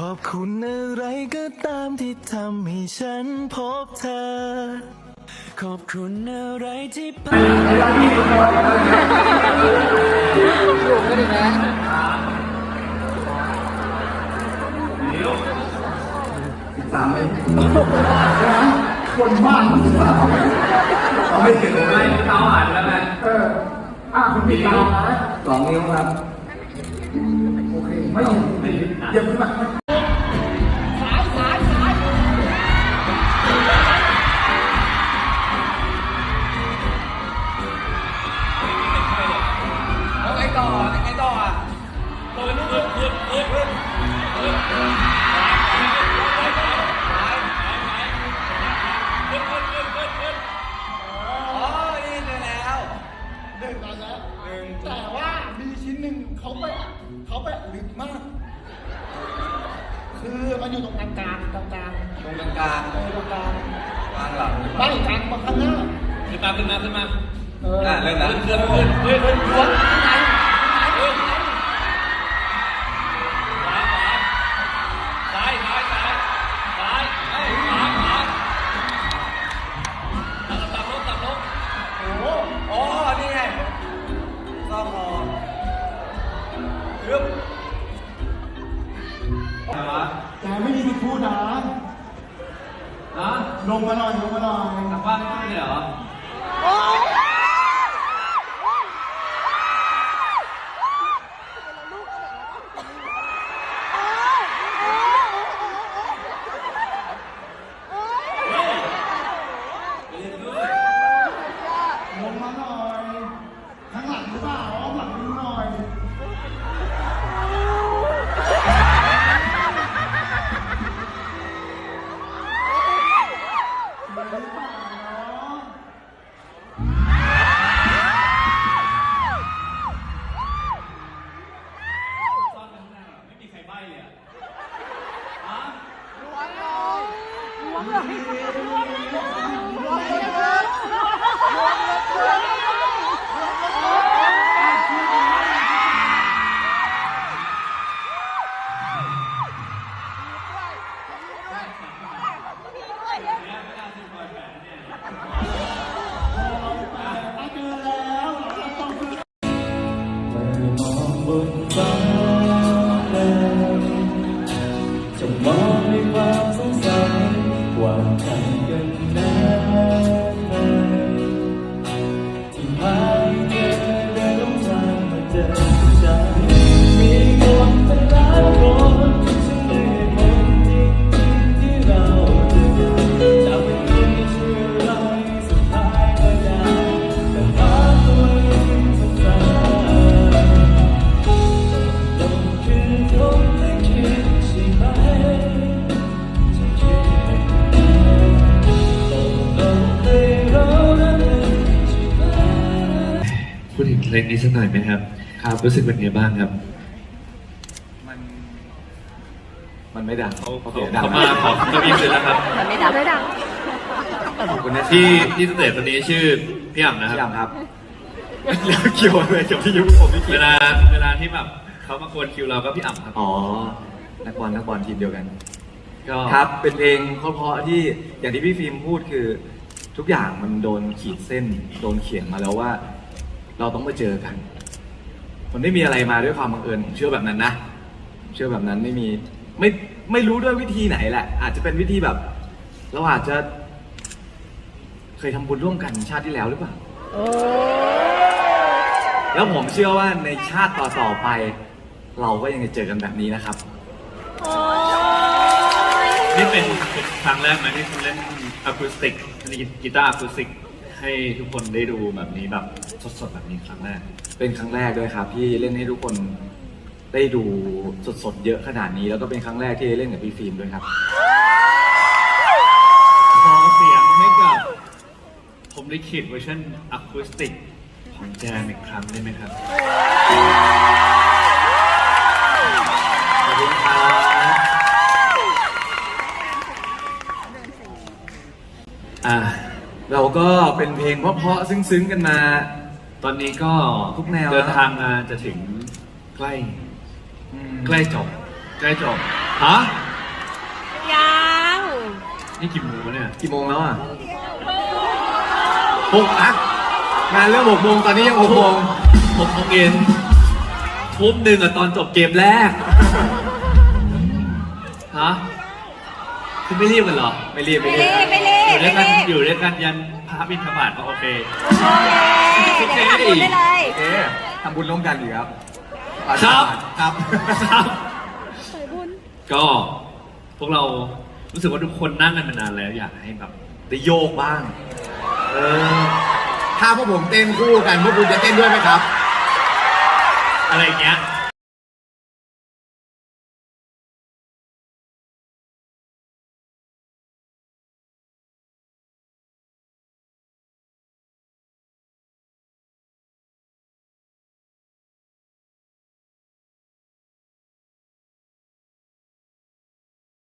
ขอบคุณอะไรก็ตามที่ทำให้ฉันพบเธอ ขอบคุณอะไรที่ผ่านคนบ้านสาวเอาไม่ถึงเลยเท้าหันแล้วไงเอออะคุณปิดตาสองนิ้วครับ โอเค ไม่เห็นเดี๋ยวขึ้นมา เขาไปเขาไปลึกมาก คือมันอยู่ตรงกลางกลางกลางกลางตรงกลางเออตรงกลางๆวางหลังไม่กลางมาข้างหน้าขึ้นมาขึ้นมาขึ้นมาเอออะเริ่มแล้วขึ้นขึ้นขึ้นขึ้นขึ้น แกไม่มีสิทธิ์พูดนะฮะลงมาหน่อยลงมาหน่อย กลับบ้านไม่ได้เหรอลงมาหน่อย ข้างหลังหรือเปล่าอ้อมหลังดูหน่อย หรือเปล่าเนาะซ่อนไปข้างหน้าไม่มีใครใบ้เลยอะฮะถ้า พูดถึงเพลงนี้สักหน่อยไหมครับ ครับรู้สึกเป็นไงบ้างครับ มัน มันไม่ดังเขาเขาเสียงดังเขามาขอตัวนี้เลยแล้วครับ มันไม่ดังไม่ดังขอบคุณนะที่ที่สเตจตัวนี้ชื่อพี่อ่ำนะคพี่รับยำครับ แล้วเกี่ยวอะไรกับพี่ยุคผมไม่เกี่ยวเวลาเวลาที่แบบเขามากวนคิวเราก็พี่อ่ำครับ อ๋อ นักบอลนักบอลทีมเดียวกัน ก็ครับ เป็นเพลงเพราะๆที่อย่างที่พี่ฟิล์มพูดคือ ทุกอย่างมันโดนขีดเส้น โดนเขียนมาแล้วว่า เราต้องมาเจอกัน มันไม่มีอะไรมาด้วยความบังเอิญผมเชื่อแบบนั้นนะผมเชื่อแบบนั้นไม่มีไม่ไม่รู้ด้วยวิธีไหนแหละ อาจจะเป็นวิธีแบบ เราอาจจะ เคยทำบุญร่วมกันชาติที่แล้วหรือเปล่า แล้วผมเชื่อว่าในชาติต่อๆไป เราก็ยังจะเจอกันแบบนี้นะครับ นี่เป็นเป็นครั้งแรกไหมที่คุณเล่นอะคูสติกกีตาร์อะคูสติก ให้ทุกคนได้ดูแบบนี้แบบสดๆแบบนี้ครั้งแรก เป็นครั้งแรกด้วยครับที่เล่นให้ทุกคนได้ดูสดๆเยอะขนาดนี้ แล้วก็เป็นครั้งแรกที่ได้เล่นกับพี่ฟิล์มด้วยครับ ขอเสียงให้กับผมลิขิตเวอร์ชันอะคูสติกของแจมอีกครั้งได้ไหมครับ ขอบคุณครับ อะเราก็ เป็นเพลงเพราะๆซึ้งๆกันมา ตอนนี้ก็ทุกแนวนะเดินทางมาจะถึงใกล้ อืมใกล้จบ ใกล้จบฮะยังนี่กี่โมงวะเนี่ยกี่โมงแล้วอะหกอะงานเริ่มหกโมงตอนนี้ยังหกโมงหกโมงเย็นทุ่มหนึ่งอะตอนจบเกมแรกฮะคุณไม่รีบกันเหรอ ไม่รีบไม่ไม่รีรีบบไม่รี อยู่ด้วยกันอยู่ด้วยกันยันพระบิณฑบาตก็โอเคโอเคเดี๋ยวทำบุญได้เลยโอเคทำบุญร่วมกันดีครับครับครับครับก็พวกเรารู้สึกว่าทุกคนนั่งกันมานานแล้ว อยากให้แบบได้โยกบ้าง เออ ถ้าพวกผมเต้นคู่กันพวกคุณจะเต้นด้วยไหมครับ อะไรอย่างเงี้ย